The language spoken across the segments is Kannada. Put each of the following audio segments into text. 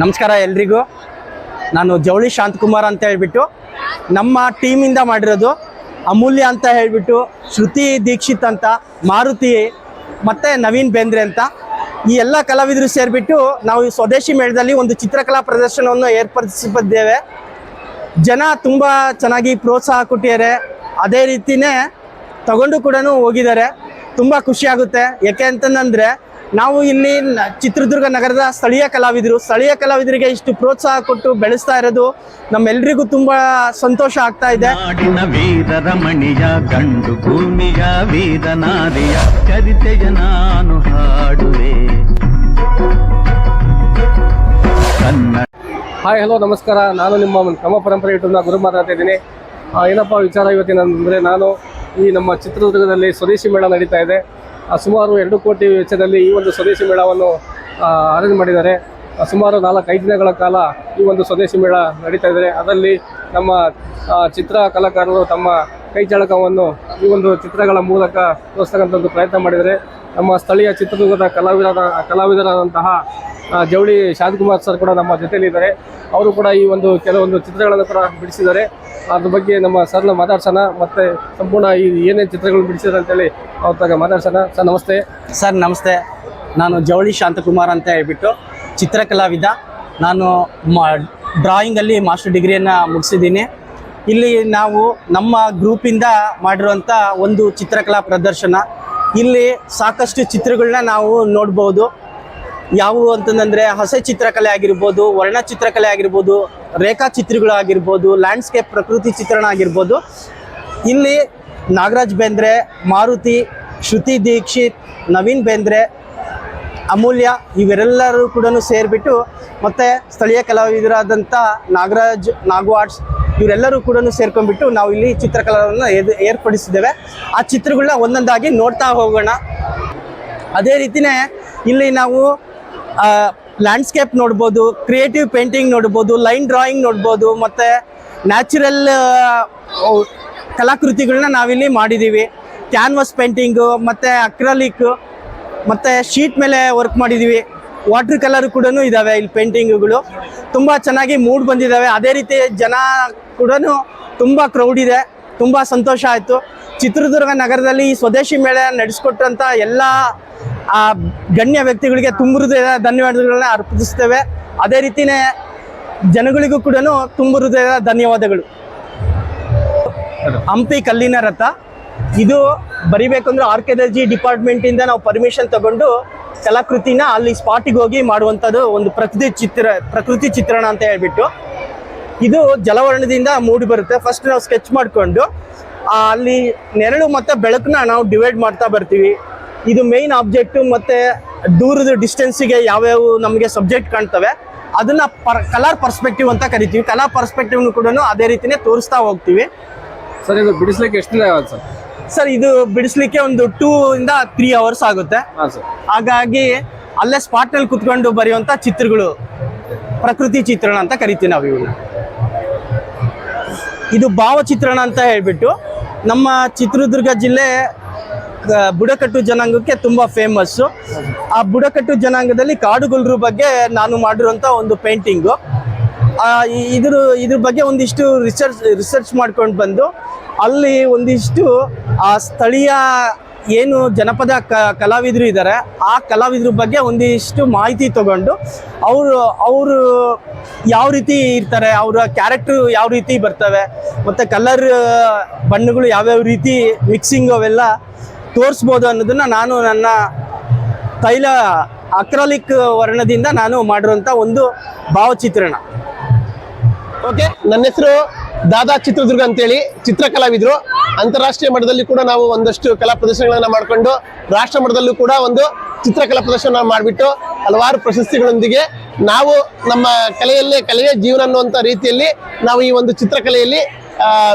ನಮಸ್ಕಾರ ಎಲ್ರಿಗೂ. ನಾನು ಜವಳಿ ಶಾಂತಕುಮಾರ್ ಅಂತ ಹೇಳ್ಬಿಟ್ಟು ನಮ್ಮ ಟೀಮಿಂದ ಮಾಡಿರೋದು ಅಮೂಲ್ಯ ಅಂತ ಹೇಳ್ಬಿಟ್ಟು ಶ್ರುತಿ ದೀಕ್ಷಿತ್ ಅಂತ, ಮಾರುತಿ ಮತ್ತು ನವೀನ್ ಬೇಂದ್ರೆ ಅಂತ. ಈ ಎಲ್ಲ ಕಲಾವಿದರು ಸೇರಿಬಿಟ್ಟು ನಾವು ಸ್ವದೇಶಿ ಮೇಳದಲ್ಲಿ ಒಂದು ಚಿತ್ರಕಲಾ ಪ್ರದರ್ಶನವನ್ನು ಏರ್ಪಡಿಸಿದ್ದೇವೆ. ಜನ ತುಂಬ ಚೆನ್ನಾಗಿ ಪ್ರೋತ್ಸಾಹ ಕೊಟ್ಟಿದ್ದಾರೆ. ಅದೇ ರೀತಿನೇ ತಗೊಂಡು ಕೂಡ ಹೋಗಿದ್ದಾರೆ. ತುಂಬ ಖುಷಿಯಾಗುತ್ತೆ ಯಾಕೆ ಅಂತಂದ್ರೆ ನಾವು ಇಲ್ಲಿ ನ- ಚಿತ್ರದುರ್ಗ ನಗರದ ಸ್ಥಳೀಯ ಕಲಾವಿದರು ಸ್ಥಳೀಯ ಕಲಾವಿದರಿಗೆ ಇಷ್ಟು ಪ್ರೋತ್ಸಾಹ ಕೊಟ್ಟು ಬೆಳೆಸ್ತಾ ಇರೋದು ನಮ್ಮೆಲ್ರಿಗೂ ತುಂಬಾ ಸಂತೋಷ ಆಗ್ತಾ ಇದೆ. ರಮಣಿಯ ಗಂಡು ಭೂಮಿಯ ವೀರ ನಾರಿಯ ಚರಿತೆಯ ನಾನು ಹಾಡುವೆ. ಹಾಯ್ ಹಲೋ ನಮಸ್ಕಾರ. ನಾನು ನಿಮ್ಮ ನಮ್ಮ ಕ್ರಮ ಪರಂಪರೆ ಯೂಟ್ಯೂಬ್ನ ಗುರು ಮಾತಾಡ್ತಾ ಇದ್ದೀನಿ. ಆ, ಏನಪ್ಪ ವಿಚಾರ ಇವತ್ತಿನ ಅಂದರೆ ನಾನು ಈ ನಮ್ಮ ಚಿತ್ರದುರ್ಗದಲ್ಲಿ ಸ್ವದೇಶಿ ಮೇಳ ನಡೀತಾ ಇದೆ. ಸುಮಾರು ಎರಡು ಕೋಟಿ ವೆಚ್ಚದಲ್ಲಿ ಈ ಒಂದು ಸ್ವದೇಶಿ ಮೇಳವನ್ನು ಅರೇಂಜ್ ಮಾಡಿದ್ದಾರೆ. ಸುಮಾರು ನಾಲ್ಕೈದು ದಿನಗಳ ಕಾಲ ಈ ಒಂದು ಸ್ವದೇಶಿ ಮೇಳ ನಡೀತಾ ಇದ್ದಾರೆ ಅದರಲ್ಲಿ ನಮ್ಮ ಚಿತ್ರ ಕಲಾಕಾರರು ತಮ್ಮ ಕೈ ಚಳಕವನ್ನು ಈ ಒಂದು ಚಿತ್ರಗಳ ಮೂಲಕ ತೋರಿಸ್ತಕ್ಕಂಥ ಒಂದು ಪ್ರಯತ್ನ ಮಾಡಿದ್ದಾರೆ. ನಮ್ಮ ಸ್ಥಳೀಯ ಚಿತ್ರದುರ್ಗದ ಕಲಾವಿದರ, ಕಲಾವಿದರಾದಂತಹ ಜವಳಿ ಶಾಂತಕುಮಾರ್ ಸರ್ ಕೂಡ ನಮ್ಮ ಜೊತೆಯಲ್ಲಿದ್ದಾರೆ. ಅವರು ಕೂಡ ಈ ಒಂದು ಕೆಲವೊಂದು ಚಿತ್ರಗಳನ್ನು ಕೂಡ ಬಿಡಿಸಿದ್ದಾರೆ. ಅದ್ರ ಬಗ್ಗೆ ನಮ್ಮ ಸರ್ನ ಮಾತಾಡ್ಸೋಣ. ಮತ್ತು ಸಂಪೂರ್ಣ ಈ ಏನೇನು ಚಿತ್ರಗಳು ಬಿಡಿಸಿದ್ದಾರೆ ಅಂತೇಳಿ ಅವ್ರ ಮಾತಾಡ್ಸೋಣ. ಸರ್, ನಮಸ್ತೆ. ಸರ್, ನಮಸ್ತೆ. ನಾನು ಜವಳಿ ಶಾಂತಕುಮಾರ್ ಅಂತ ಹೇಳ್ಬಿಟ್ಟು ಚಿತ್ರಕಲಾವಿದ. ನಾನು ಮಾ ಡ್ರಾಯಿಂಗಲ್ಲಿ ಮಾಸ್ಟರ್ ಡಿಗ್ರಿಯನ್ನು ಮುಗಿಸಿದ್ದೀನಿ. ಇಲ್ಲಿ ನಾವು ನಮ್ಮ ಗ್ರೂಪಿಂದ ಮಾಡಿರುವಂಥ ಒಂದು ಚಿತ್ರಕಲಾ ಪ್ರದರ್ಶನ. ಇಲ್ಲಿ ಸಾಕಷ್ಟು ಚಿತ್ರಗಳನ್ನ ನಾವು ನೋಡ್ಬೋದು. ಯಾವುವು ಅಂತಂದರೆ ಹಸೆ ಚಿತ್ರಕಲೆ ಆಗಿರ್ಬೋದು ವರ್ಣ ಚಿತ್ರಕಲೆ ಆಗಿರ್ಬೋದು ರೇಖಾ ಚಿತ್ರಗಳು ಆಗಿರ್ಬೋದು ಲ್ಯಾಂಡ್ಸ್ಕೇಪ್ ಪ್ರಕೃತಿ ಚಿತ್ರಣ ಆಗಿರ್ಬೋದು. ಇಲ್ಲಿ ನಾಗರಾಜ್ ಬೇಂದ್ರೆ, ಮಾರುತಿ, ಶ್ರುತಿ ದೀಕ್ಷಿತ್, ನವೀನ್ ಬೇಂದ್ರೆ, ಅಮೂಲ್ಯ, ಇವರೆಲ್ಲರೂ ಕೂಡ ಸೇರಿಬಿಟ್ಟು ಮತ್ತು ಸ್ಥಳೀಯ ಕಲಾವಿದರಾದಂಥ ನಾಗರಾಜ್, ನಾಗು ಆರ್ಟ್ಸ್ ಇವರೆಲ್ಲರೂ ಕೂಡ ಸೇರ್ಕೊಂಡ್ಬಿಟ್ಟು ನಾವು ಇಲ್ಲಿ ಚಿತ್ರಕಲಾವನ್ನು ಏರ್, ಏರ್ಪಡಿಸಿದ್ದೇವೆ. ಆ ಚಿತ್ರಗಳನ್ನ ಒಂದೊಂದಾಗಿ ನೋಡ್ತಾ ಹೋಗೋಣ. ಅದೇ ರೀತಿಯೇ ಇಲ್ಲಿ ನಾವು ಲ್ಯಾಂಡ್ಸ್ಕೇಪ್ ನೋಡ್ಬೋದು ಕ್ರಿಯೇಟಿವ್ ಪೇಂಟಿಂಗ್ ನೋಡ್ಬೋದು ಲೈನ್ ಡ್ರಾಯಿಂಗ್ ನೋಡ್ಬೋದು, ಮತ್ತು ನ್ಯಾಚುರಲ್ ಕಲಾಕೃತಿಗಳನ್ನ ನಾವಿಲ್ಲಿ ಮಾಡಿದ್ದೀವಿ ಕ್ಯಾನ್ವಸ್ ಪೇಂಟಿಂಗು ಮತ್ತು ಅಕ್ರಲಿಕ್ ಮತ್ತು ಶೀಟ್ ಮೇಲೆ ವರ್ಕ್ ಮಾಡಿದ್ದೀವಿ ವಾಟ್ರ್ ಕಲರ್ ಕೂಡ ಇದ್ದಾವೆ ಇಲ್ಲಿ ಪೇಂಟಿಂಗ್ಗಳು ತುಂಬ ಚೆನ್ನಾಗಿ ಮೂಡ್ ಬಂದಿದ್ದಾವೆ ಅದೇ ರೀತಿ ಜನ ಕೂಡ ತುಂಬ ಕ್ರೌಡ್ ಇದೆ. ತುಂಬ ಸಂತೋಷ ಆಯಿತು. ಚಿತ್ರದುರ್ಗ ನಗರದಲ್ಲಿ ಈ ಸ್ವದೇಶಿ ಮೇಳ ನಡೆಸಿಕೊಟ್ಟಂಥ ಎಲ್ಲ ಗಣ್ಯ ವ್ಯಕ್ತಿಗಳಿಗೆ ತುಂಬ ಹೃದಯದ ಧನ್ಯವಾದಗಳನ್ನ ಅರ್ಪಿಸ್ತೇವೆ ಅದೇ ರೀತಿಯೇ ಜನಗಳಿಗೂ ಕೂಡ ತುಂಬ ಹೃದಯದ ಧನ್ಯವಾದಗಳು. ಹಂಪಿ ಕಲ್ಲಿನ ರಥ. ಇದು ಬರಿಬೇಕಂದ್ರೆ ಆರ್ಕಿಯಾಲಜಿ ಡಿಪಾರ್ಟ್ಮೆಂಟ್ ಇಂದ ನಾವು ಪರ್ಮಿಷನ್ ತಗೊಂಡು ಕಲಾಕೃತಿನ ಅಲ್ಲಿ ಸ್ಪಾಟಿಗೆ ಹೋಗಿ ಮಾಡುವಂಥದ್ದು ಒಂದು ಪ್ರಕೃತಿ ಚಿತ್ರ, ಪ್ರಕೃತಿ ಚಿತ್ರಣ ಅಂತ ಹೇಳ್ಬಿಟ್ಟು. ಇದು ಜಲವರ್ಣದಿಂದ ಮೂಡಿ ಬರುತ್ತೆ. ಫಸ್ಟ್ ನಾವು ಸ್ಕೆಚ್ ಮಾಡಿಕೊಂಡು ಅಲ್ಲಿ ನೆರಳು ಮತ್ತು ಬೆಳಕನ್ನ ನಾವು ಡಿವೈಡ್ ಮಾಡ್ತಾ ಬರ್ತೀವಿ. ಇದು ಮೇಯ್ನ್ ಆಬ್ಜೆಕ್ಟು ಮತ್ತು ದೂರದ ಡಿಸ್ಟೆನ್ಸಿಗೆ ಯಾವ್ಯಾವ ನಮಗೆ ಸಬ್ಜೆಕ್ಟ್ ಕಾಣ್ತವೆ, ಅದನ್ನ ಪರ್ ಕಲರ್ ಪರ್ಸ್ಪೆಕ್ಟಿವ್ ಅಂತ ಕರಿತೀವಿ. ಕಲರ್ ಪರ್ಸ್ಪೆಕ್ಟಿವ್ನು ಕೂಡ ಅದೇ ರೀತಿನೇ ತೋರಿಸ್ತಾ ಹೋಗ್ತೀವಿ. ಸರ್ ಇದು ಬಿಡಿಸ್ಲಿಕ್ಕೆ ಎಷ್ಟು ದಿನ ಆಗುತ್ತೆ ಸರ್? ಸರ್ ಇದು ಬಿಡಿಸ್ಲಿಕ್ಕೆ ಒಂದು ಟೂ ಇಂದ ತ್ರೀ ಅವರ್ಸ್ ಆಗುತ್ತೆ. ಹಾಂ ಸರ್. ಹಾಗಾಗಿ ಅಲ್ಲೇ ಸ್ಪಾಟ್ನಲ್ಲಿ ಕುತ್ಕೊಂಡು ಬರೆಯುವಂಥ ಚಿತ್ರಗಳು ಪ್ರಕೃತಿ ಚಿತ್ರಣ ಅಂತ ಕರಿತೀವಿ ನಾವು ಇವನ್ನ ಇದು ಭಾವಚಿತ್ರಣ ಅಂತ ಹೇಳ್ಬಿಟ್ಟು ನಮ್ಮ ಚಿತ್ರದುರ್ಗ ಜಿಲ್ಲೆ ಬುಡಕಟ್ಟು ಜನಾಂಗಕ್ಕೆ ತುಂಬ ಫೇಮಸ್ಸು ಆ ಬುಡಕಟ್ಟು ಜನಾಂಗದಲ್ಲಿ ಕಾಡುಗೊಲ್ರ ಬಗ್ಗೆ ನಾನು ಮಾಡಿರುವಂಥ ಒಂದು ಪೇಂಟಿಂಗು ಇದ್ರ ಇದ್ರ ಬಗ್ಗೆ ಒಂದಿಷ್ಟು ರಿಸರ್ಚ್ ರಿಸರ್ಚ್ ಮಾಡ್ಕೊಂಡು ಬಂದು ಅಲ್ಲಿ ಒಂದಿಷ್ಟು, ಆ, ಸ್ಥಳೀಯ ಏನು ಜನಪದ ಕ, ಕಲಾವಿದರು ಇದ್ದಾರೆ ಆ ಕಲಾವಿದ್ರ ಬಗ್ಗೆ ಒಂದಿಷ್ಟು ಮಾಹಿತಿ ತಗೊಂಡು ಅವರು ಅವರು ಯಾವ ರೀತಿ ಇರ್ತಾರೆ, ಅವರ ಕ್ಯಾರೆಕ್ಟ್ರು ಯಾವ ರೀತಿ ಬರ್ತವೆ, ಮತ್ತು ಕಲರ್ ಬಣ್ಣಗಳು ಯಾವ್ಯಾವ ರೀತಿ ಮಿಕ್ಸಿಂಗ್ ಅವೆಲ್ಲ ತೋರಿಸ್ಬೋದು ಅನ್ನೋದನ್ನು ನಾನು ನನ್ನ ತೈಲ ಅಕ್ರಾಲಿಕ್ ವರ್ಣದಿಂದ ನಾನು ಮಾಡಿರುವಂಥ ಒಂದು ಭಾವಚಿತ್ರಣ. ಓಕೆ ನನ್ನ ಹೆಸರು ದಾದಾ ಚಿತ್ರದುರ್ಗ ಅಂತೇಳಿ ಚಿತ್ರಕಲಾವಿದ್ರು. ಅಂತಾರಾಷ್ಟ್ರೀಯ ಮಟ್ಟದಲ್ಲಿ ಕೂಡ ನಾವು ಒಂದಷ್ಟು ಕಲಾ ಪ್ರದರ್ಶನಗಳನ್ನು ಮಾಡಿಕೊಂಡು ರಾಷ್ಟ್ರ ಮಟ್ಟದಲ್ಲೂ ಕೂಡ ಒಂದು ಚಿತ್ರಕಲಾ ಪ್ರದರ್ಶನ ಮಾಡಿಬಿಟ್ಟು, ಹಲವಾರು ಪ್ರಶಸ್ತಿಗಳೊಂದಿಗೆ ನಾವು ನಮ್ಮ ಕಲೆಯಲ್ಲೇ ಕಲೆಯೇ ಜೀವನ ಅನ್ನುವಂಥ ರೀತಿಯಲ್ಲಿ ನಾವು ಈ ಒಂದು ಚಿತ್ರಕಲೆಯಲ್ಲಿ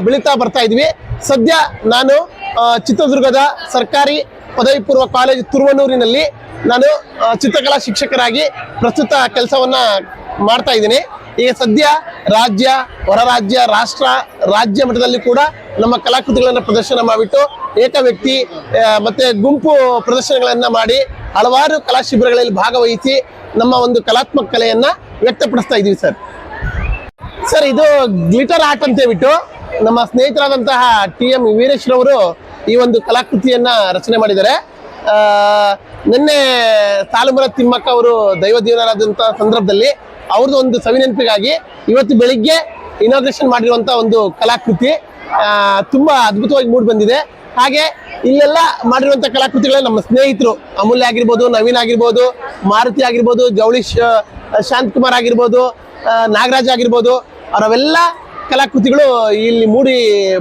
ಬೆಳೀತಾ ಬರ್ತಾ ಇದ್ವಿ. ಸದ್ಯ ನಾನು ಚಿತ್ರದುರ್ಗದ ಸರ್ಕಾರಿ ಪದವಿ ಪೂರ್ವ ಕಾಲೇಜು ತುರುವನೂರಿನಲ್ಲಿ ನಾನು ಚಿತ್ರಕಲಾ ಶಿಕ್ಷಕರಾಗಿ ಪ್ರಸ್ತುತ ಕೆಲಸವನ್ನು ಮಾಡ್ತಾ ಇದ್ದೀನಿ. ಈಗ ಸದ್ಯ ರಾಜ್ಯ ಹೊರ ರಾಜ್ಯ ರಾಷ್ಟ್ರ, ರಾಜ್ಯ ಮಟ್ಟದಲ್ಲಿ ಕೂಡ ನಮ್ಮ ಕಲಾಕೃತಿಗಳನ್ನು ಪ್ರದರ್ಶನ ಮಾಡಿಬಿಟ್ಟು ಏಕ ವ್ಯಕ್ತಿ ಮತ್ತೆ ಗುಂಪು ಪ್ರದರ್ಶನಗಳನ್ನ ಮಾಡಿ ಹಲವಾರು ಕಲಾ ಶಿಬಿರಗಳಲ್ಲಿ ಭಾಗವಹಿಸಿ ನಮ್ಮ ಒಂದು ಕಲಾತ್ಮಕ ಕಲೆಯನ್ನ ವ್ಯಕ್ತಪಡಿಸ್ತಾ ಇದೀವಿ ಸರ್. ಸರ್, ಇದು ಗ್ಲಿಟರ್ ಆರ್ಟ್ ಅಂತ ಹೇಳ್ಬಿಟ್ಟು ನಮ್ಮ ಸ್ನೇಹಿತರಾದಂತಹ ಟಿ ಎಂ ವೀರೇಶ್ ರವರು ಈ ಒಂದು ಕಲಾಕೃತಿಯನ್ನ ರಚನೆ ಮಾಡಿದ್ದಾರೆ. ನಿನ್ನೆ ಸಾಲುಮರ ತಿಮ್ಮಕ್ಕ ಅವರು ದೈವ ದೇವರಾದಂತಹ ಸಂದರ್ಭದಲ್ಲಿ ಅವ್ರದ್ದು ಒಂದು ಸವಿನೆನಪಿಗಾಗಿ ಇವತ್ತು ಬೆಳಿಗ್ಗೆ ಇನಾಗ್ರೇಷನ್ ಮಾಡಿರುವಂತ ಒಂದು ಕಲಾಕೃತಿ ತುಂಬಾ ಅದ್ಭುತವಾಗಿ ಮೂಡಿ ಬಂದಿದೆ. ಹಾಗೆ ಇಲ್ಲೆಲ್ಲ ಮಾಡಿರುವಂತ ಕಲಾಕೃತಿಗಳು ನಮ್ಮ ಸ್ನೇಹಿತರು ಅಮೂಲ್ಯ ಆಗಿರ್ಬೋದು, ನವೀನ್ ಆಗಿರ್ಬೋದು, ಮಾರುತಿ ಆಗಿರ್ಬೋದು, ಜವಳಿ ಶಾಂತ್ ಕುಮಾರ್ ಆಗಿರ್ಬೋದು ನಾಗರಾಜ್ ಆಗಿರ್ಬೋದು, ಅವರವೆಲ್ಲ ಕಲಾಕೃತಿಗಳು ಇಲ್ಲಿ ಮೂಡಿ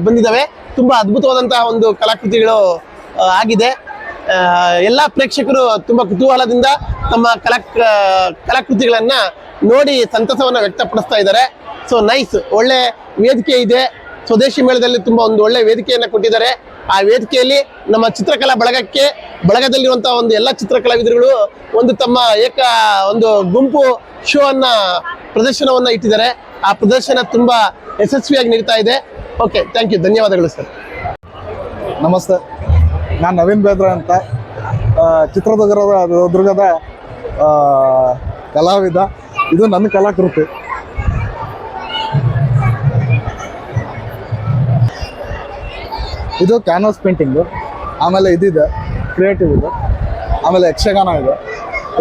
ಬಂದಿದ್ದಾವೆ. ತುಂಬಾ ಅದ್ಭುತವಾದಂತಹ ಒಂದು ಕಲಾಕೃತಿಗಳು ಆಗಿದೆ. ಎಲ್ಲ ಪ್ರೇಕ್ಷಕರು ತುಂಬಾ ಕುತೂಹಲದಿಂದ ತಮ್ಮ ಕಲಾ ಕಲಾಕೃತಿಗಳನ್ನ ನೋಡಿ ಸಂತಸವನ್ನು ವ್ಯಕ್ತಪಡಿಸ್ತಾ ಇದ್ದಾರೆ. ಸೊ ನೈಸ್ ಒಳ್ಳೆ ವೇದಿಕೆ ಇದೆ. ಸ್ವದೇಶಿ ಮೇಳದಲ್ಲಿ ತುಂಬಾ ಒಂದು ಒಳ್ಳೆ ವೇದಿಕೆಯನ್ನು ಕೊಟ್ಟಿದ್ದಾರೆ. ಆ ವೇದಿಕೆಯಲ್ಲಿ ನಮ್ಮ ಚಿತ್ರಕಲಾ ಬಳಗಕ್ಕೆ ಬಳಗದಲ್ಲಿರುವಂತಹ ಒಂದು ಎಲ್ಲ ಚಿತ್ರಕಲಾವಿದರುಗಳು ಒಂದು ತಮ್ಮ ಏಕ ಒಂದು ಗುಂಪು ಶೋ ಅನ್ನ ಪ್ರದರ್ಶನವನ್ನ ಇಟ್ಟಿದ್ದಾರೆ. ಆ ಪ್ರದರ್ಶನ ತುಂಬಾ ಯಶಸ್ವಿಯಾಗಿ ನಡೀತಾ ಇದೆ. ಓಕೆ ಥ್ಯಾಂಕ್ ಯು ಧನ್ಯವಾದಗಳು ಸರ್ ನಮಸ್ತೆ. ನಾನು ನವೀನ್ ಬೇದ್ರ ಅಂತ. ಚಿತ್ರದುರ್ಗದ, ದುರ್ಗದ ಕಲಾವಿದ. ಇದು ನನ್ನ ಕಲಾಕೃತಿ. ಇದು ಕ್ಯಾನ್ವಾಸ್ ಪೇಂಟಿಂಗು ಆಮೇಲೆ ಇದಿದೆ ಕ್ರಿಯೇಟಿವ್ ಇದೆ. ಆಮೇಲೆ ಯಕ್ಷಗಾನ ಇದೆ.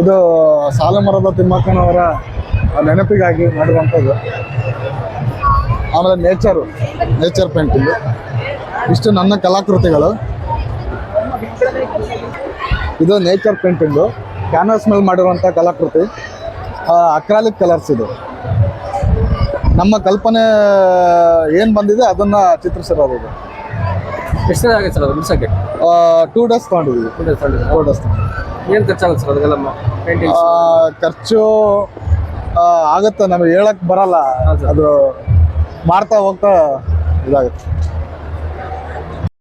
ಇದು ಸಾಲುಮರದ ತಿಮ್ಮಕ್ಕನವರ ನೆನಪಿಗಾಗಿ ಮಾಡಿರುವಂಥದ್ದು ಆಮೇಲೆ ನೇಚರು ನೇಚರ್ ಪೇಂಟಿಂಗ್ ಇಷ್ಟು ನನ್ನ ಕಲಾಕೃತಿಗಳು. ಇದು ನೇಚರ್ ಪೇಂಟಿಂಗು ಕ್ಯಾನ್ವಾಸ್ ಮೇಲೆ ಮಾಡಿರುವಂಥ ಕಲಾಕೃತಿ. ಅಕ್ರಾಲಿಕ್ ಕಲರ್ಸ್ ಇದು. ನಮ್ಮ ಕಲ್ಪನೆ ಏನು ಬಂದಿದೆ ಅದನ್ನ ಚಿತ್ರಿಸಿರೋದು ಇದು. ಎಷ್ಟು ಆಗುತ್ತೆ ಸರ್ ಅದು ಬಿಡ್ಸಕ್ಕೆ ಟೂ ಡೇಸ್ ತೊಗೊಂಡಿದ್ದೀವಿ. ಟೂ ಡೇಸ್ ಏನು ಖರ್ಚಾಗುತ್ತೆ ಸರ್ ಅದಕ್ಕೆಲ್ಲ ಪೇಂಟಿಂಗ್ ಖರ್ಚು ಆಗುತ್ತೆ. ನಮಗೆ ಹೇಳಕ್ಕೆ ಬರಲ್ಲ. ಅದು ಮಾಡ್ತಾ ಹೋಗ್ತಾ ಇದಾಗುತ್ತೆ.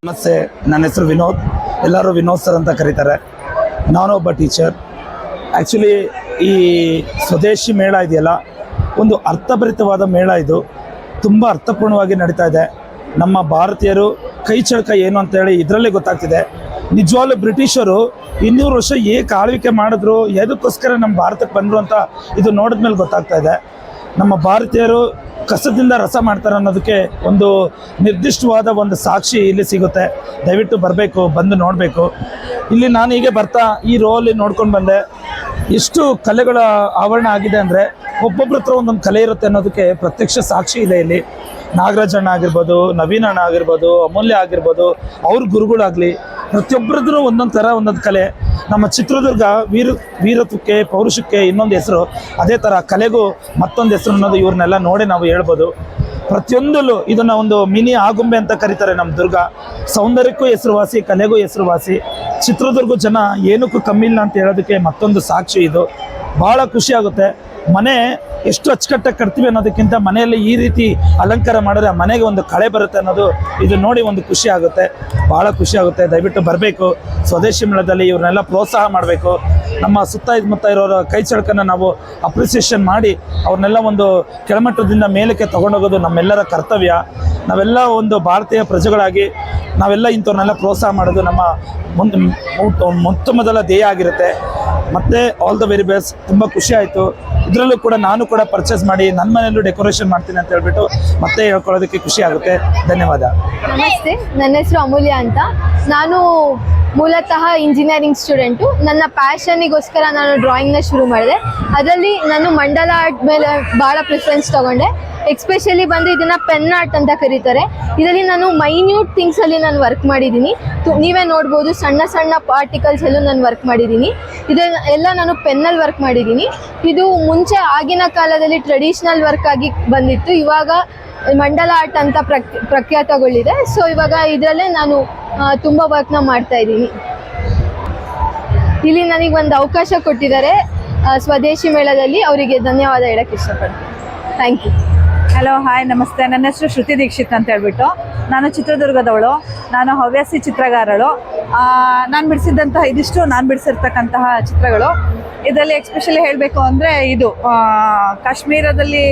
ನಮಸ್ತೆ ನನ್ನ ಹೆಸರು ವಿನೋದ್. ಎಲ್ಲರೂ ವಿನೋದ್ ಸರ್ ಅಂತ ಕರೀತಾರೆ. ನಾನೊಬ್ಬ ಒಬ್ಬ ಟೀಚರ್ ಆ್ಯಕ್ಚುಲಿ ಈ ಸ್ವದೇಶಿ ಮೇಳ ಇದೆಯಲ್ಲ, ಒಂದು ಅರ್ಥಭರಿತವಾದ ಮೇಳ ಇದು. ತುಂಬ ಅರ್ಥಪೂರ್ಣವಾಗಿ ನಡೀತಾ ಇದೆ. ನಮ್ಮ ಭಾರತೀಯರು ಕೈ ಚಳಕ ಏನು ಅಂತೇಳಿ ಇದರಲ್ಲೇ ಗೊತ್ತಾಗ್ತಿದೆ. ನಿಜವಾಗ್ಲೂ ಬ್ರಿಟಿಷರು ಇನ್ನೂರು ವರ್ಷ ಏಕೆ ಆಳ್ವಿಕೆ ಮಾಡಿದ್ರು, ಎದಕ್ಕೋಸ್ಕರ ನಮ್ಮ ಭಾರತಕ್ಕೆ ಬಂದರು ಅಂತ ಇದು ನೋಡಿದ್ಮೇಲೆ ಗೊತ್ತಾಗ್ತಾ ಇದೆ. ನಮ್ಮ ಭಾರತೀಯರು ಕಸದಿಂದ ರಸ ಮಾಡ್ತಾರೆ ಅನ್ನೋದಕ್ಕೆ ಒಂದು ನಿರ್ದಿಷ್ಟವಾದ ಒಂದು ಸಾಕ್ಷಿ ಇಲ್ಲಿ ಸಿಗುತ್ತೆ. ದಯವಿಟ್ಟು ಬರಬೇಕು, ಬಂದು ನೋಡಬೇಕು. ಇಲ್ಲಿ ನಾನು ಹೀಗೆ ಬರ್ತಾ ಈ ರೋಲಿ ನೋಡ್ಕೊಂಡು ಬಂದೆ. ಎಷ್ಟು ಕಲೆಗಳ ಆವರಣ ಆಗಿದೆ ಅಂದರೆ ಒಬ್ಬೊಬ್ಬರ ಹತ್ರ ಒಂದೊಂದು ಕಲೆ ಇರುತ್ತೆ ಅನ್ನೋದಕ್ಕೆ ಪ್ರತ್ಯಕ್ಷ ಸಾಕ್ಷಿ ಇದೆ ಇಲ್ಲಿ. ನಾಗರಾಜಣ್ಣ ಅಣ್ಣ ಆಗಿರ್ಬೋದು, ನವೀನ್ ಅಣ್ಣ ಆಗಿರ್ಬೋದು, ಅಮೂಲ್ಯ ಆಗಿರ್ಬೋದು, ಅವ್ರ ಗುರುಗಳಾಗಲಿ ಪ್ರತಿಯೊಬ್ಬರದ್ದು ಒಂದೊಂದು ಥರ ಒಂದೊಂದು ಕಲೆ. ನಮ್ಮ ಚಿತ್ರದುರ್ಗ ವೀರ, ವೀರತ್ವಕ್ಕೆ, ಪೌರುಷಕ್ಕೆ ಇನ್ನೊಂದು ಹೆಸರು. ಅದೇ ಥರ ಕಲೆಗೂ ಮತ್ತೊಂದು ಹೆಸರು ಅನ್ನೋದು ಇವ್ರನ್ನೆಲ್ಲ ನೋಡಿ ನಾವು ಹೇಳ್ಬೋದು. ಪ್ರತಿಯೊಂದಲ್ಲೂ ಇದನ್ನು ಒಂದು ಮಿನಿ ಆಗುಂಬೆ ಅಂತ ಕರೀತಾರೆ ನಮ್ಮ ದುರ್ಗ. ಸೌಂದರ್ಯಕ್ಕೂ ಹೆಸರುವಾಸಿ, ಕಲೆಗೂ ಹೆಸರುವಾಸಿ. ಚಿತ್ರದುರ್ಗ ಜನ ಏನಕ್ಕೂ ಕಮ್ಮಿ ಇಲ್ಲ ಅಂತ ಹೇಳೋದಕ್ಕೆ ಮತ್ತೊಂದು ಸಾಕ್ಷಿ ಇದು. ಭಾಳ ಖುಷಿ ಆಗುತ್ತೆ. ಮನೆ ಎಷ್ಟು ಅಚ್ಚುಕಟ್ಟಾಗಿ ಕಟ್ತೀವಿ ಅನ್ನೋದಕ್ಕಿಂತ ಮನೆಯಲ್ಲಿ ಈ ರೀತಿ ಅಲಂಕಾರ ಮಾಡಿದ್ರೆ ಮನೆಗೆ ಒಂದು ಕಳೆ ಬರುತ್ತೆ ಅನ್ನೋದು ಇದು ನೋಡಿ ಒಂದು ಖುಷಿ ಆಗುತ್ತೆ. ಭಾಳ ಖುಷಿ ಆಗುತ್ತೆ. ದಯವಿಟ್ಟು ಬರಬೇಕು. ಸ್ವದೇಶಿ ಮೇಳದಲ್ಲಿ ಇವ್ರನ್ನೆಲ್ಲ ಪ್ರೋತ್ಸಾಹ ಮಾಡಬೇಕು. ನಮ್ಮ ಸುತ್ತ ಮುತ್ತ ಇರೋರ ಕೈ ಚಳಕನ್ನು ನಾವು ಅಪ್ರಿಸಿಯೇಷನ್ ಮಾಡಿ ಅವ್ರನ್ನೆಲ್ಲ ಒಂದು ಕೆಳಮಟ್ಟದಿಂದ ಮೇಲಕ್ಕೆ ತೊಗೊಂಡೋಗೋದು ನಮ್ಮೆಲ್ಲರ ಕರ್ತವ್ಯ. ನಾವೆಲ್ಲ ಒಂದು ಭಾರತೀಯ ಪ್ರಜೆಗಳಾಗಿ ನಾವೆಲ್ಲ ಇಂಥವ್ರನ್ನೆಲ್ಲ ಪ್ರೋತ್ಸಾಹ ಮಾಡೋದು ನಮ್ಮ ಮುಂದೆ ಮೊತ್ತ ಮೊದಲ ಧ್ಯೇಯ ಆಗಿರುತ್ತೆ. ಮತ್ತೆ ಆಲ್ ದ ವೆರಿ ಬೆಸ್ಟ್ ತುಂಬ ಖುಷಿ ಆಯಿತು. ಇದರಲ್ಲೂ ಕೂಡ ನಾನು ಕೂಡ ಪರ್ಚೇಸ್ ಮಾಡಿ ನನ್ನ ಮನೆಯಲ್ಲೂ ಡೆಕೋರೇಷನ್ ಮಾಡ್ತೀನಿ ಅಂತ ಹೇಳ್ಬಿಟ್ಟು ಮತ್ತೆ ಹೇಳ್ಕೊಳ್ಳೋದಕ್ಕೆ ಖುಷಿ ಆಗುತ್ತೆ. ಧನ್ಯವಾದ. ನಮಸ್ತೆ. ನನ್ನ ಹೆಸರು ಅಮೂಲ್ಯ ಅಂತ. ನಾನು ಮೂಲತಃ ಇಂಜಿನಿಯರಿಂಗ್ ಸ್ಟೂಡೆಂಟು ನನ್ನ ಪ್ಯಾಷನಿಗೋಸ್ಕರ ನಾನು ಡ್ರಾಯಿಂಗ್ನ ಶುರು ಮಾಡಿದೆ. ಅದರಲ್ಲಿ ನಾನು ಮಂಡಲ ಆರ್ಟ್ ಮೇಲೆ ಭಾಳ ಪ್ರಿಫರೆನ್ಸ್ ತಗೊಂಡೆ. ಎಕ್ಸ್ಪೆಷಲಿ ಬಂದು ಇದನ್ನು ಪೆನ್ ಆರ್ಟ್ ಅಂತ ಕರೀತಾರೆ. ಇದರಲ್ಲಿ ನಾನು ಮೈನ್ಯೂಟ್ ಥಿಂಗ್ಸಲ್ಲಿ ನಾನು ವರ್ಕ್ ಮಾಡಿದ್ದೀನಿ. ನೀವೇ ನೋಡ್ಬೋದು, ಸಣ್ಣ ಸಣ್ಣ ಪಾರ್ಟಿಕಲ್ಸ್ ಅಲ್ಲೂ ನಾನು ವರ್ಕ್ ಮಾಡಿದ್ದೀನಿ. ಇದೆಲ್ಲ ಎಲ್ಲ ನಾನು ಪೆನ್ನಲ್ಲಿ ವರ್ಕ್ ಮಾಡಿದ್ದೀನಿ. ಇದು ಮುಂಚೆ ಆಗಿನ ಕಾಲದಲ್ಲಿ ಟ್ರೆಡಿಷ್ನಲ್ ವರ್ಕ್ ಆಗಿ ಬಂದಿತ್ತು. ಇವಾಗ ಮಂಡಲ ಆರ್ಟ್ ಅಂತ ಪ್ರಕ್ ಪ್ರಖ್ಯಾತಗಳಿದೆ ಸೊ ಇವಾಗ ಇದರಲ್ಲೇ ನಾನು ತುಂಬ ವರ್ಕ್ನ ಮಾಡ್ತಾ ಇದ್ದೀನಿ. ಇಲ್ಲಿ ನನಗೆ ಒಂದು ಅವಕಾಶ ಕೊಟ್ಟಿದ್ದಾರೆ ಸ್ವದೇಶಿ ಮೇಳದಲ್ಲಿ ಅವರಿಗೆ ಧನ್ಯವಾದ ಹೇಳಕ್ಕೆ ಇಷ್ಟಪಡ್ತೀನಿ. ಥ್ಯಾಂಕ್ ಯು ಹಲೋ ಹಾಯ್ ನಮಸ್ತೆ. ನನ್ನ ಹೆಸರು ಶ್ರುತಿ ದೀಕ್ಷಿತ್ ಅಂತ ಹೇಳ್ಬಿಟ್ಟು. ನಾನು ಚಿತ್ರದುರ್ಗದವಳು, ನಾನು ಹವ್ಯಾಸಿ ಚಿತ್ರಗಾರಳು. ನಾನು ಬಿಡಿಸಿದ್ದಂತಹ ಇದಿಷ್ಟು ನಾನು ಬಿಡಿಸಿರ್ತಕ್ಕಂತಹ ಚಿತ್ರಗಳು. ಇದರಲ್ಲಿ ಎಕ್ಸ್ಪೆಷಲಿ ಹೇಳಬೇಕು ಅಂದರೆ ಇದು ಕಾಶ್ಮೀರದಲ್ಲಿ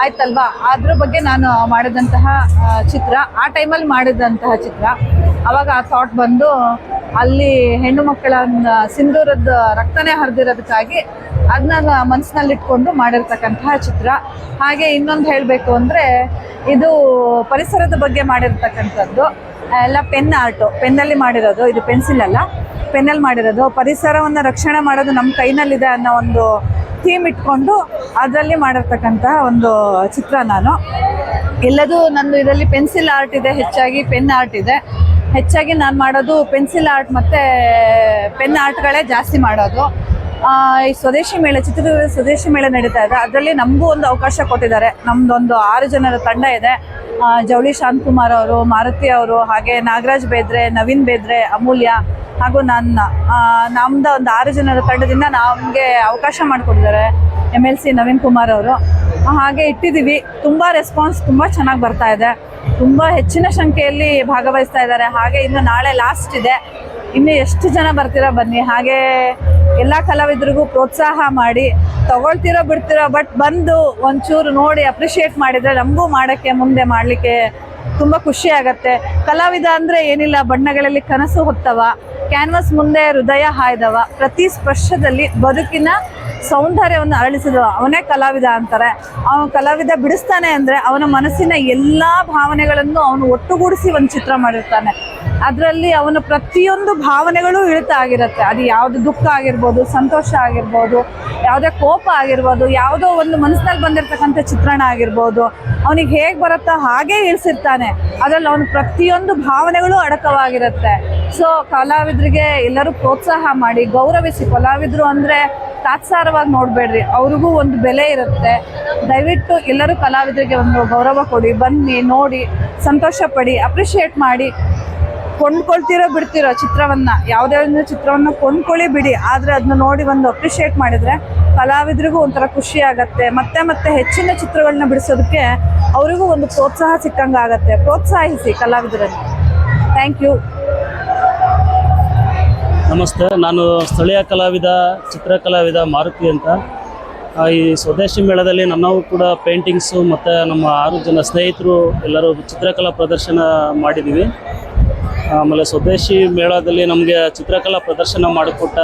ಆಯ್ತಲ್ವಾ? ಅದ್ರ ಬಗ್ಗೆ ನಾನು ಮಾಡಿದಂತಹ ಚಿತ್ರ, ಆ ಟೈಮಲ್ಲಿ ಮಾಡಿದಂತಹ ಚಿತ್ರ. ಅವಾಗ ಆ ಥಾಟ್ ಬಂದು, ಅಲ್ಲಿ ಹೆಣ್ಣು ಮಕ್ಕಳ ಸಿಂಧೂರದ ರಕ್ತನೇ ಹರಿದಿರೋದಕ್ಕಾಗಿ ಅದನ್ನ ಮನಸ್ಸಿನಲ್ಲಿ ಇಟ್ಕೊಂಡು ಮಾಡಿರ್ತಕ್ಕಂತಹ ಚಿತ್ರ. ಹಾಗೆ ಇನ್ನೊಂದು ಹೇಳಬೇಕು ಅಂದರೆ, ಇದು ಪರಿಸರದ ಬಗ್ಗೆ ಮಾಡಿರ್ತಕ್ಕಂಥದ್ದು. ಎಲ್ಲ ಪೆನ್ ಆರ್ಟು, ಪೆನ್ನಲ್ಲಿ ಮಾಡಿರೋದು. ಇದು ಪೆನ್ಸಿಲ್ ಅಲ್ಲ. ಪೆನ್ನಲ್ಲಿ ಮಾಡಿರೋದು. ಪರಿಸರವನ್ನು ರಕ್ಷಣೆ ಮಾಡೋದು ನಮ್ಮ ಕೈನಲ್ಲಿದೆ ಅನ್ನೋ ಒಂದು ಥೀಮ್ ಇಟ್ಕೊಂಡು ಅದರಲ್ಲಿ ಮಾಡಿರ್ತಕ್ಕಂತಹ ಒಂದು ಚಿತ್ರ ನಾನು. ಎಲ್ಲದೂ ನಂದು ಇದರಲ್ಲಿ ಪೆನ್ಸಿಲ್ ಆರ್ಟ್ ಇದೆ, ಹೆಚ್ಚಾಗಿ ಪೆನ್ ಆರ್ಟ್ ಇದೆ. ಹೆಚ್ಚಾಗಿ ನಾನು ಮಾಡೋದು ಪೆನ್ಸಿಲ್ ಆರ್ಟ್ ಮತ್ತು ಪೆನ್ ಆರ್ಟ್ಗಳೇ ಜಾಸ್ತಿ ಮಾಡೋದು. ಈ ಸ್ವದೇಶಿ ಮೇಳ, ಚಿತ್ರದುರ್ಗದ ಸ್ವದೇಶಿ ಮೇಳ ನಡೀತಾ ಇದೆ. ಅದರಲ್ಲಿ ನಮಗೂ ಒಂದು ಅವಕಾಶ ಕೊಟ್ಟಿದ್ದಾರೆ. ನಮ್ದೊಂದು ಆರು ಜನರ ತಂಡ ಇದೆ. ಜೌಳಿ ಶಾಂತಕುಮಾರ್ ಅವರು, ಮಾರುತಿ ಅವರು, ಹಾಗೆ ನಾಗರಾಜ್ ಬೇದ್ರೆ, ನವೀನ್ ಬೇದ್ರೆ, ಅಮೂಲ್ಯ, ಹಾಗೂ ನನ್ನ. ನಮ್ದು ಒಂದು ಆರು ಜನರ ತಂಡದಿಂದ ನಮಗೆ ಅವಕಾಶ ಮಾಡಿಕೊಟ್ಟಿದ್ದಾರೆ M L C Naveen Kumar ಅವರು. ಹಾಗೆ ಇಟ್ಟಿದ್ದೀವಿ. ತುಂಬ ರೆಸ್ಪಾನ್ಸ್ ತುಂಬ ಚೆನ್ನಾಗಿ ಬರ್ತಾ ಇದೆ. ತುಂಬ ಹೆಚ್ಚಿನ ಸಂಖ್ಯೆಯಲ್ಲಿ ಭಾಗವಹಿಸ್ತಾ ಇದ್ದಾರೆ. ಹಾಗೆ ಇನ್ನು ನಾಳೆ ಲಾಸ್ಟ್ ಇದೆ. ಇನ್ನು ಎಷ್ಟು ಜನ ಬರ್ತೀರಾ ಬನ್ನಿ. ಹಾಗೆ ಎಲ್ಲ ಕಲಾವಿದರಿಗೂ ಪ್ರೋತ್ಸಾಹ ಮಾಡಿ ತಗೊಳ್ತಿರೋ ಬಿಡ್ತಿರೋ ಬಟ್ ಬಂದು ಒಂಚೂರು ನೋಡಿ ಅಪ್ರಿಷಿಯೇಟ್ ಮಾಡಿದರೆ ನಮಗೂ ಮಾಡೋಕ್ಕೆ, ಮುಂದೆ ಮಾಡಲಿಕ್ಕೆ ತುಂಬ ಖುಷಿ ಆಗತ್ತೆ. ಕಲಾವಿದ ಅಂದರೆ ಏನಿಲ್ಲ, ಬಣ್ಣಗಳಲ್ಲಿ ಕನಸು ಹೊತ್ತವ ಕ್ಯಾನ್ವಾಸ್ ಮುಂದೆ ಹೃದಯ ಹಾಯ್ದವ, ಪ್ರತಿ ಸ್ಪರ್ಶದಲ್ಲಿ ಬದುಕಿನ ಸೌಂದರ್ಯವನ್ನು ಅರಳಿಸಿದವ. ಅವನೇ ಕಲಾವಿದ ಅಂತಾರೆ. ಅವನು ಕಲಾವಿದ ಬಿಡಿಸ್ತಾನೆ ಅಂದರೆ ಅವನ ಮನಸ್ಸಿನ ಎಲ್ಲ ಭಾವನೆಗಳನ್ನು ಅವನು ಒಟ್ಟುಗೂಡಿಸಿ ಒಂದು ಚಿತ್ರ ಮಾಡಿರ್ತಾನೆ. ಅದರಲ್ಲಿ ಅವನ ಪ್ರತಿಯೊಂದು ಭಾವನೆಗಳು ಇಳಿತ ಆಗಿರುತ್ತೆ. ಅದು ಯಾವುದು ದುಃಖ ಆಗಿರ್ಬೋದು, ಸಂತೋಷ ಆಗಿರ್ಬೋದು, ಯಾವುದೇ ಕೋಪ ಆಗಿರ್ಬೋದು, ಯಾವುದೋ ಒಂದು ಮನಸ್ಸಿನಲ್ಲಿ ಬಂದಿರತಕ್ಕಂಥ ಚಿತ್ರಣ ಆಗಿರ್ಬೋದು, ಅವನಿಗೆ ಹೇಗೆ ಬರುತ್ತೋ ಹಾಗೇ ಇಳಿಸಿರ್ತಾನೆ. ಅದರಲ್ಲಿ ಅವನ ಪ್ರತಿಯೊಂದು ಭಾವನೆಗಳು ಅಡಕವಾಗಿರುತ್ತೆ. ಸೊ ಕಲಾವಿದರಿಗೆ ಎಲ್ಲರೂ ಪ್ರೋತ್ಸಾಹ ಮಾಡಿ, ಗೌರವಿಸಿ. ಕಲಾವಿದರು ಅಂದರೆ ತಾತ್ಸಾರವಾಗಿ ನೋಡಬೇಡ್ರಿ. ಅವ್ರಿಗೂ ಒಂದು ಬೆಲೆ ಇರುತ್ತೆ. ದಯವಿಟ್ಟು ಎಲ್ಲರೂ ಕಲಾವಿದರಿಗೆ ಒಂದು ಗೌರವ ಕೊಡಿ. ಬನ್ನಿ, ನೋಡಿ, ಸಂತೋಷ ಪಡಿ ಅಪ್ರಿಷಿಯೇಟ್ ಮಾಡಿ. ಕೊಂಡ್ಕೊಳ್ತಿರೋ ಬಿಡ್ತಿರೋ ಚಿತ್ರವನ್ನ, ಯಾವುದೇ ಒಂದು ಚಿತ್ರವನ್ನು ಕೊಂಡ್ಕೊಳ್ಳಿ ಬಿಡಿ. ಆದರೆ ಅದನ್ನ ನೋಡಿ ಒಂದು ಅಪ್ರಿಷಿಯೇಟ್ ಮಾಡಿದರೆ ಕಲಾವಿದರಿಗೂ ಒಂಥರ ಖುಷಿ ಆಗುತ್ತೆ. ಮತ್ತೆ ಮತ್ತೆ ಹೆಚ್ಚಿನ ಚಿತ್ರಗಳನ್ನ ಬಿಡಿಸೋದಕ್ಕೆ ಅವರಿಗೂ ಒಂದು ಪ್ರೋತ್ಸಾಹ ಸಿಕ್ಕಂಗೆ ಆಗುತ್ತೆ. ಪ್ರೋತ್ಸಾಹಿಸಿ ಕಲಾವಿದರನ್ನು. ಥ್ಯಾಂಕ್ ಯು ನಮಸ್ತೆ. ನಾನು ಸ್ಥಳೀಯ ಕಲಾವಿದ ಚಿತ್ರಕಲಾವಿದ ಮಾರುತಿ ಅಂತ. ಈ ಸ್ವದೇಶಿ ಮೇಳದಲ್ಲಿ ನನ್ನವು ಕೂಡ ಪೇಂಟಿಂಗ್ಸು ಮತ್ತು ನಮ್ಮ ಆರು ಜನ ಸ್ನೇಹಿತರು ಎಲ್ಲರೂ ಚಿತ್ರಕಲಾ ಪ್ರದರ್ಶನ ಮಾಡಿದ್ದೀವಿ ಆಮೇಲೆ ಸ್ವದೇಶಿ ಮೇಳದಲ್ಲಿ ನಮಗೆ ಚಿತ್ರಕಲಾ ಪ್ರದರ್ಶನ ಮಾಡಿಕೊಟ್ಟ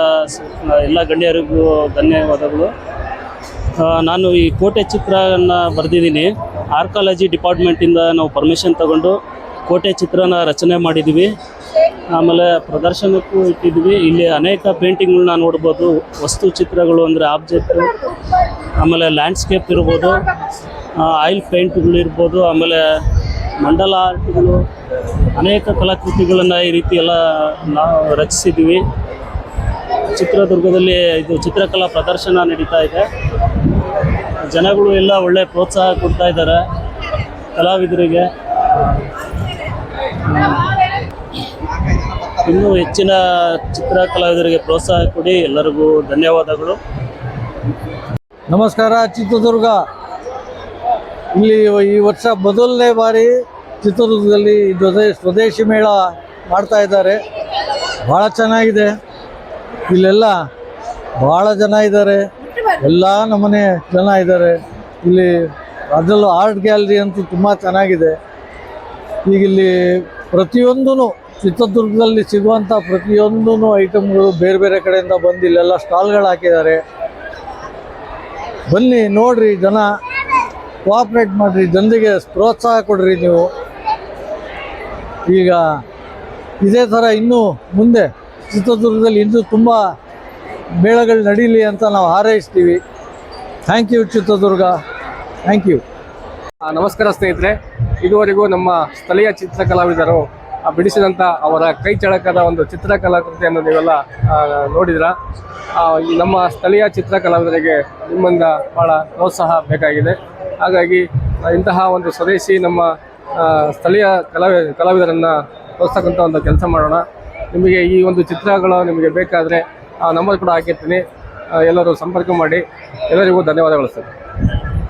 ಎಲ್ಲ ಗಣ್ಯರಿಗೂ ಧನ್ಯವಾದಗಳು. ನಾನು ಈ ಕೋಟೆ ಚಿತ್ರನ ಬರೆದಿದ್ದೀನಿ. ಆರ್ಕಾಲಜಿ ಡಿಪಾರ್ಟ್ಮೆಂಟಿಂದ ನಾವು ಪರ್ಮಿಷನ್ ತಗೊಂಡು ಕೋಟೆ ಚಿತ್ರನ ರಚನೆ ಮಾಡಿದ್ದೀವಿ. ಆಮೇಲೆ ಪ್ರದರ್ಶನಕ್ಕೂ ಇಟ್ಟಿದ್ವಿ ಇಲ್ಲಿ ಅನೇಕ ಪೇಂಟಿಂಗ್ಗಳನ್ನ ನೋಡ್ಬೋದು. ವಸ್ತು ಚಿತ್ರಗಳು ಅಂದರೆ ಆಬ್ಜೆಕ್ಟು, ಆಮೇಲೆ ಲ್ಯಾಂಡ್ಸ್ಕೇಪ್ ಇರ್ಬೋದು. ಆಯಿಲ್ ಪೇಂಟ್ಗಳು ಇರ್ಬೋದು. ಆಮೇಲೆ ಮಂಡಲ ಆರ್ಟ್ಗಳು ಅನೇಕ ಕಲಾಕೃತಿಗಳನ್ನು ಈ ರೀತಿ ಎಲ್ಲ ನಾವು ರಚಿಸಿದ್ದೀವಿ. ಚಿತ್ರದುರ್ಗದಲ್ಲಿ ಇದು ಚಿತ್ರಕಲಾ ಪ್ರದರ್ಶನ ನಡೀತಾ ಇದೆ. ಜನಗಳು ಎಲ್ಲ ಒಳ್ಳೆ ಪ್ರೋತ್ಸಾಹ ಕೊಡ್ತಾ ಇದ್ದಾರೆ ಕಲಾವಿದರಿಗೆ. ಇನ್ನೂ ಹೆಚ್ಚಿನ ಚಿತ್ರ ಕಲಾವಿದರಿಗೆ ಪ್ರೋತ್ಸಾಹ ಕೊಡಿ. ಎಲ್ಲರಿಗೂ ಧನ್ಯವಾದಗಳು. ನಮಸ್ಕಾರ ಚಿತ್ರದುರ್ಗ. ಇಲ್ಲಿ ಈ ವರ್ಷ ಮೊದಲನೇ ಬಾರಿ ಚಿತ್ರದುರ್ಗದಲ್ಲಿ ಜೊತೆ ಸ್ವದೇಶಿ ಮೇಳ ಮಾಡ್ತಾ ಇದ್ದಾರೆ. ಭಾಳ ಚೆನ್ನಾಗಿದೆ. ಇಲ್ಲೆಲ್ಲ ಭಾಳ ಜನ ಇದ್ದಾರೆ. ಎಲ್ಲ ನಮ್ಮನೆ ಜನ ಇದ್ದಾರೆ. ಇಲ್ಲಿ ಅದರಲ್ಲೂ ಆರ್ಟ್ ಗ್ಯಾಲರಿ ಅಂತೂ ತುಂಬ ಚೆನ್ನಾಗಿದೆ. ಈಗ ಇಲ್ಲಿ ಪ್ರತಿಯೊಂದೂ ಚಿತ್ರದುರ್ಗದಲ್ಲಿ ಸಿಗುವಂಥ ಪ್ರತಿಯೊಂದೂ ಐಟಮ್ಗಳು ಬೇರೆ ಬೇರೆ ಕಡೆಯಿಂದ ಬಂದು ಇಲ್ಲೆಲ್ಲ ಸ್ಟಾಲ್ಗಳು ಹಾಕಿದ್ದಾರೆ. ಬನ್ನಿ ನೋಡ್ರಿ ಜನ. ಕೋಆಪ್ರೇಟ್ ಮಾಡಿರಿ. ಜನರಿಗೆ ಪ್ರೋತ್ಸಾಹ ಕೊಡ್ರಿ ನೀವು. ಈಗ ಇದೇ ಥರ ಇನ್ನೂ ಮುಂದೆ ಚಿತ್ರದುರ್ಗದಲ್ಲಿ ಇನ್ನೂ ತುಂಬ ಮೇಳಗಳು ನಡೀಲಿ ಅಂತ ನಾವು ಹಾರೈಸ್ತೀವಿ. Thank you Chitradurga. Thank you ನಮಸ್ಕಾರ ಸ್ನೇಹಿತರೆ. ಇದುವರೆಗೂ ನಮ್ಮ ಸ್ಥಳೀಯ ಚಿತ್ರಕಲಾವಿದರು ಬಿಡಿಸಿದಂಥ ಅವರ ಕೈ ಚಳಕದ ಒಂದು ಚಿತ್ರಕಲಾಕೃತಿಯನ್ನು ನೀವೆಲ್ಲ ನೋಡಿದ್ರ. ನಮ್ಮ ಸ್ಥಳೀಯ ಚಿತ್ರಕಲಾವಿದರಿಗೆ ನಿಮ್ಮಿಂದ ಭಾಳ ಪ್ರೋತ್ಸಾಹ ಬೇಕಾಗಿದೆ. ಹಾಗಾಗಿ ಇಂತಹ ಒಂದು ಸ್ವದೇಶಿ ನಮ್ಮ ಸ್ಥಳೀಯ ಕಲಾವಿ ಕಲಾವಿದರನ್ನು ತೋರಿಸ್ತಕ್ಕಂಥ ಒಂದು ಕೆಲಸ ಮಾಡೋಣ. ನಿಮಗೆ ಈ ಒಂದು ಚಿತ್ರಗಳು ನಿಮಗೆ ಬೇಕಾದರೆ, ಆ, ನಂಬರ್ ಕೂಡ ಹಾಕಿರ್ತೀನಿ. ಎಲ್ಲರೂ ಸಂಪರ್ಕ ಮಾಡಿ. ಎಲ್ಲರಿಗೂ ಧನ್ಯವಾದಗಳು ಸರ್.